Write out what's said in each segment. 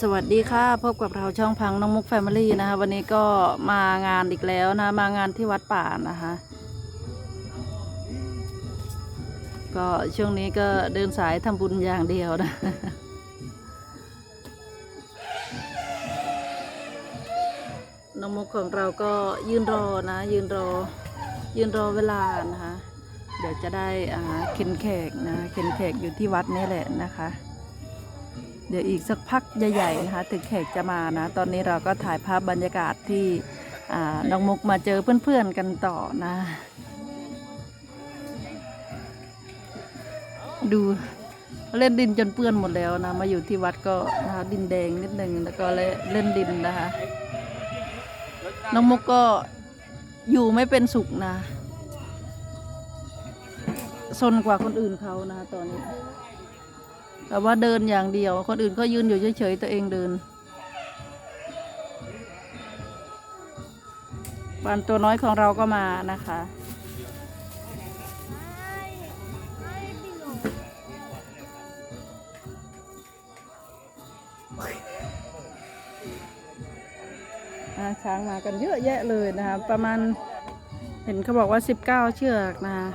สวัสดีค่ะ พบกับเราช่องพังน้องมุกแฟมิลี่นะคะ วันนี้ก็มางานอีกแล้วนะ มางานที่วัดป่านะคะ ก็ช่วงนี้ก็เดินสายทำบุญอย่างเดียวนะน้องมุกของเราก็ยืนรอนะ ยืนรอ ยืนรอเวลานะคะ เดี๋ยวจะได้อ่าเข็นแขกนะเข็นแขกอยู่ที่วัดนี่แหละนะคะ เดี๋ยวอีกสักพักใหญ่ๆนะคะถึงแขกจะมานะ ตอนนี้เราก็ถ่ายภาพบรรยากาศที่น้องมุกมาเจอเพื่อนๆกันต่อนะ ดูเล่นดินจนเปื้อนหมดแล้วนะ มาอยู่ที่วัดก็นะคะดินแดงนิดนึงแล้วก็เล่นดินนะคะ น้องมุกก็อยู่ไม่เป็นสุขนะซนกว่าคนอื่นเขานะตอนนี้ แต่ว่าเดินอย่างเดียว คนอื่นก็ยืนอยู่เฉยๆตัวเองเดินปานตัวน้อยของเราก็มานะคะอาช้างมากันเยอะแยะเลยนะคะ ประมาณเห็นเขาบอกว่า 19 เชือกนะคะ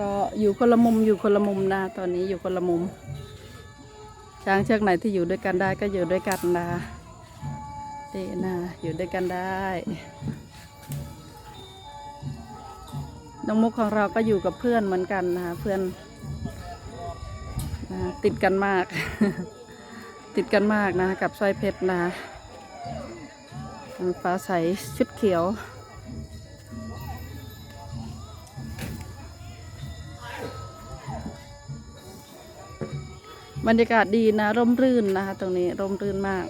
ก็อยู่คนละมุมอยู่คนละมุมนะตอนนี้อยู่คนละมุม ช้างเชือกไหนที่อยู่ด้วยกันได้ก็อยู่ด้วยกันนะเดนะอยู่ด้วยกันได้น้องมุกของเราก็อยู่กับเพื่อนเหมือนกันนะคะเพื่อนนะติดกันมาก ติดกันมากนะกับสร้อยเพชรนะฟ้าใสชุดเขียว บรรยากาศดีนะร่มรื่นนะคะ ตรงนี้ร่มรื่นมาก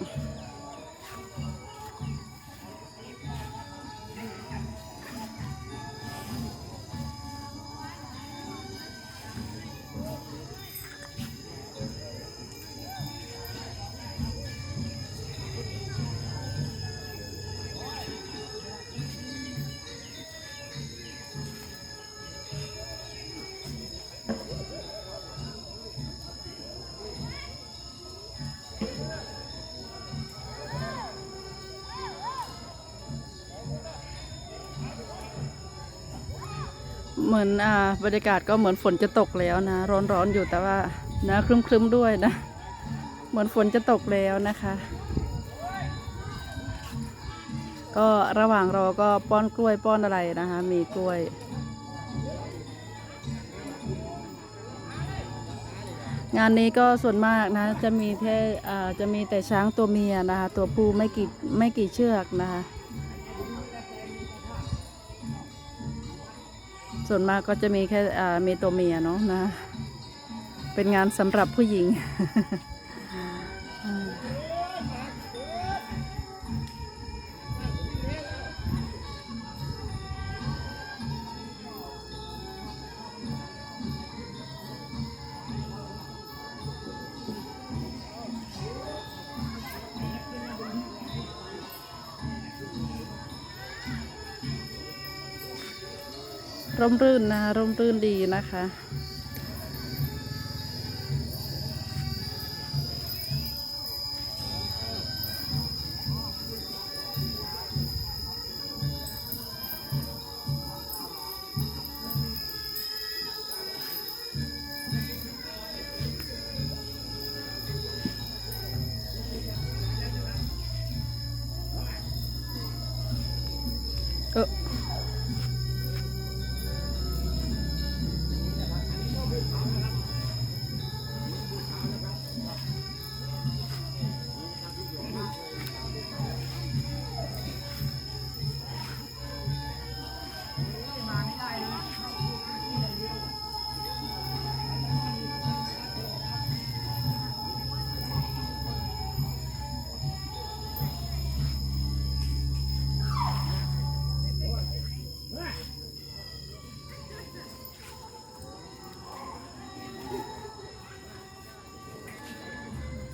เหมือนอ่าบรรยากาศก็เหมือนฝนจะตกแล้วนะ ร้อนๆอยู่แต่ว่านะครึ้มๆด้วยนะ เหมือนฝนจะตกแล้วนะคะ ก็ระหว่างรอก็ป้อนกล้วยป้อนอะไรนะคะ มีกล้วย งานนี้ก็ส่วนมากนะจะมีแค่จะมีแต่ช้างตัวเมียนะคะ ตัวผู้ไม่กี่ไม่กี่เชือกนะคะ ส่วนมากก็จะมีแค่เมตัวเมียเนาะนะ เป็นงานสำหรับผู้หญิง ร่มรื่นนะร่มรื่นดีนะคะ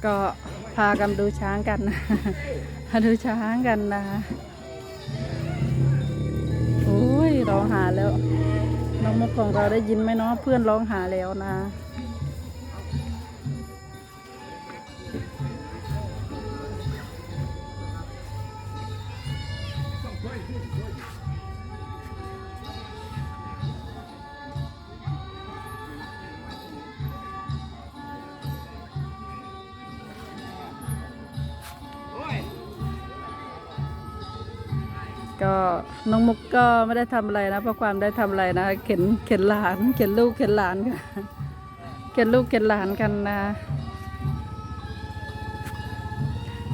ก็พากันดูช้างกันดูช้างกันนะโอ้ยร้องหาแล้ว น้องมกของเราได้ยินไหมเนาะเพื่อนร้องหาแล้วนะ ก็น้องมุกก็ไม่ได้ทำอะไรนะเพราะความได้ทำอะไรนะ เข็นเข็นหลาน เข็นลูกเข็นหลานค่ะเข็นลูกเข็นหลานกันนะ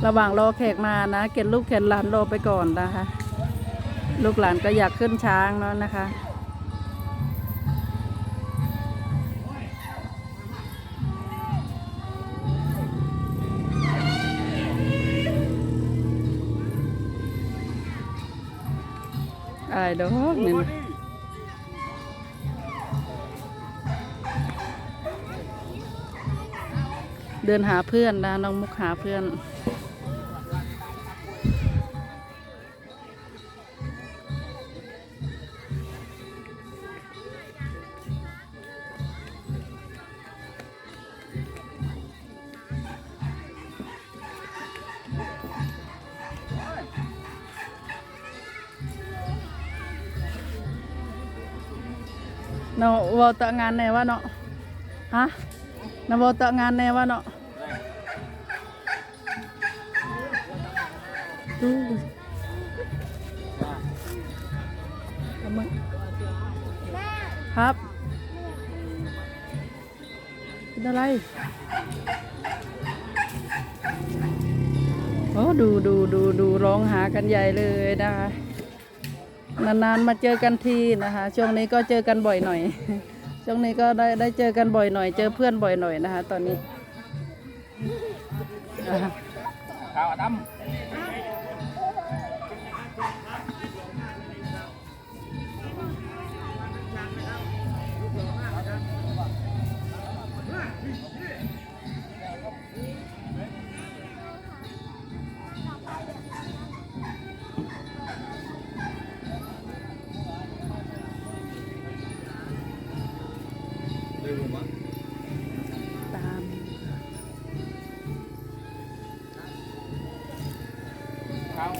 ระหว่างรอแขกมานะเข็นลูกเข็นหลานรอไปก่อนนะคะ ลูกหลานก็อยากขึ้นช้างเนาะนะคะายดอกนี่นะเดินหาเพื่อนนะน้องมุกหาเพื่อน เนาะเว่าตะงานแน่ว่าเนาะฮะเนาะเว่าตะงานแน่ว่าเนาะดูเอามครับเป็นอะไรโอ้ดูดูดูดูร้องหากันใหญ่เลยนะคะ นานๆมาเจอกันทีนะคะ ช่วงนี้ก็เจอกันบ่อยหน่อย ช่วงนี้ก็ได้ได้เจอกันบ่อยหน่อย เจอเพื่อนบ่อยหน่อยนะคะ ตอนนี้อ่าข้าวดำ ตามำข้าว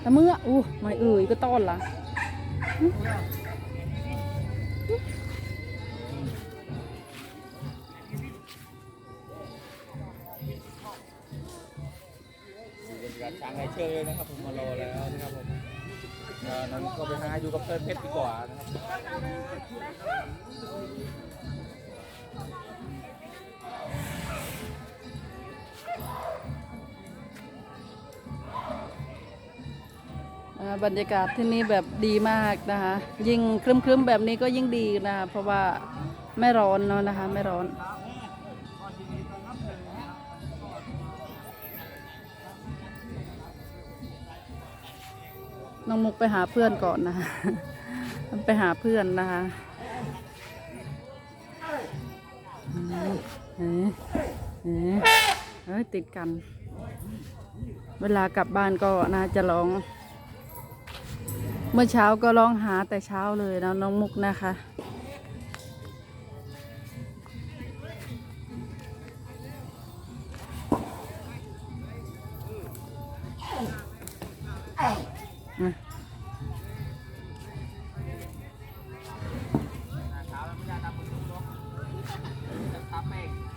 แต่เมื่ออู้ไม่เอ่ยก็ต้อนละบรรยากาศช้างไอเชื่อร์นะครับผมมารอแล้วนะครับผม นั้นก็ไปหาอยู่กับเพื่อนเพชรดีกว่านะครับบรรยากาศที่นี่แบบดีมากนะคะ ยิ่งครึ้มๆแบบนี้ก็ยิ่งดีนะคะเพราะว่าไม่ร้อนเนาะนะคะ ไม่ร้อน น้องมุกไปหาเพื่อนก่อนนะคะไปหาเพื่อนนะคะเอ๊ะเอ๊ะเอ้ยติดกัน เวลากลับบ้านก็น่าจะร้อง เมื่อเช้าก็ร้องหาแต่เช้าเลยนะน้องมุกนะคะ จ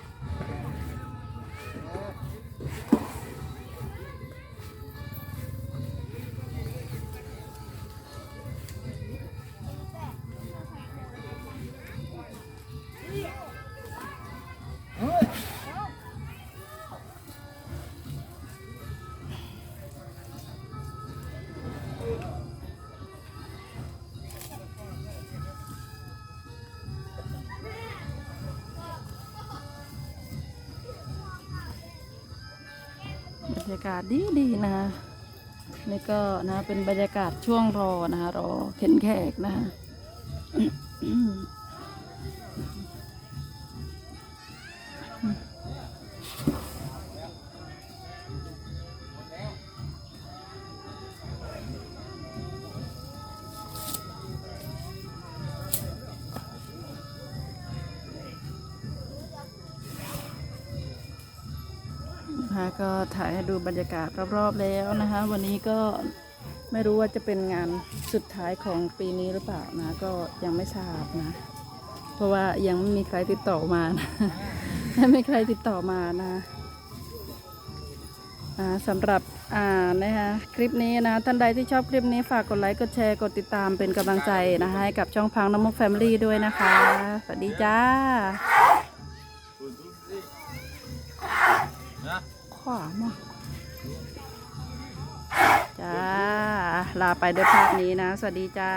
รรยากาศดีดีๆนะคะนี่ก็นะเป็นบรรยากาศช่วงรอนะคะรอเข็นแขกนะคะ ก็ถ่ายให้ดูบรรยากาศรอบๆแล้วนะคะ วันนี้ก็ไม่รู้ว่าจะเป็นงานสุดท้ายของปีนี้หรือเปล่านะ ก็ยังไม่ทราบนะ เพราะว่ายังไม่มีใครติดต่อมานะไม่มีใครติดต่อมานะสำหรับอ่านะคะคลิปนี้นะท่านใดที่ชอบคลิปนี้ฝากกดไลค์กดแชร์กดติดตามเป็นกำลังใจนะคะให้กับช่องพังน้ำมุกแฟมิลี่ด้วยนะคะ สวัสดีจ้าามาจ้า ลาไปด้วยภาพนี้นะ สวัสดีจ้า